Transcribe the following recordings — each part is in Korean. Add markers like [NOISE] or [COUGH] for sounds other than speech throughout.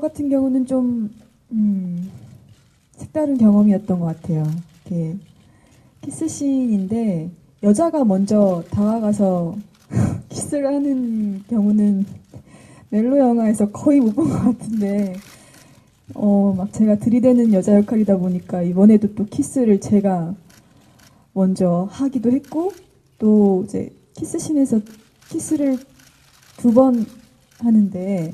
같은 경우는 좀 음, 색다른 경험이었던 것 같아요. 이렇게 키스씬인데 여자가 먼저 다가가서 [LAUGHS] 키스를 하는 경우는 멜로 영화에서 거의 못 본 것 같은데 어 막 제가 들이대는 여자 역할이다 보니까 이번에도 또 키스를 제가 먼저 하기도 했고 또 이제 키스씬에서 키스를 두번 하는데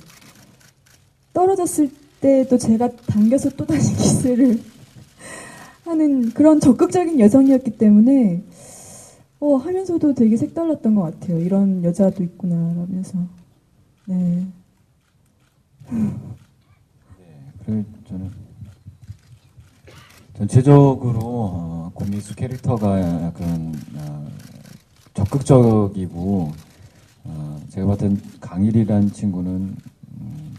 떨어졌을 때도 제가 당겨서 또 다시 [LAUGHS] 키스를 하는 그런 적극적인 여성이었기 때문에 어, 하면서도 되게 색달랐던 것 같아요. 이런 여자도 있구나 라면서 네. 그리고 저는 전체적으로 어, 고미수 캐릭터가 약간 어, 적극적이고 어, 제가 봤던 강일이라는 친구는 음,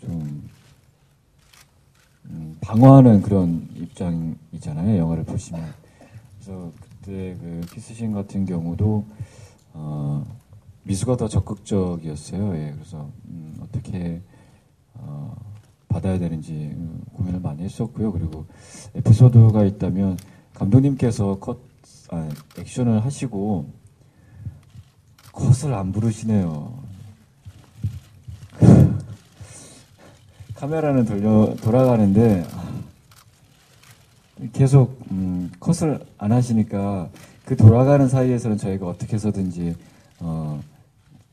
좀 음, 방어하는 그런 입장이잖아요 영화를 보시면 그래서 그때 그 키스신 같은 경우도 어, 미수가 더 적극적이었어요. 예, 그래서 음, 어떻게 어, 받아야 되는지 음, 고민을 많이 했었고요. 그리고 에피소드가 있다면 감독님께서 컷 아, 액션을 하시고 컷을 안 부르시네요. 카메라는 돌려 돌아가는데 아, 계속 음, 컷을 안 하시니까 그 돌아가는 사이에서는 저희가 어떻게 해서든지 어,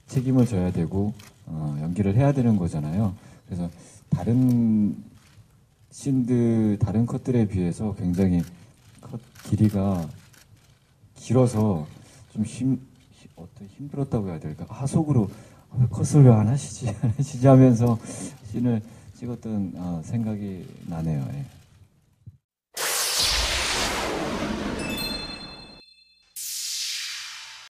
책임을 져야 되고 어, 연기를 해야 되는 거잖아요. 그래서 다른 씬들 다른 컷들에 비해서 굉장히 컷 길이가 길어서 좀 힘, 힘- 어떤 힘들었다고 해야 될까? 아 속으로 왜 컷을 왜 안 하시지 안 하시지 하면서 씬을 찍었던 어, 생각이 나네요. 예.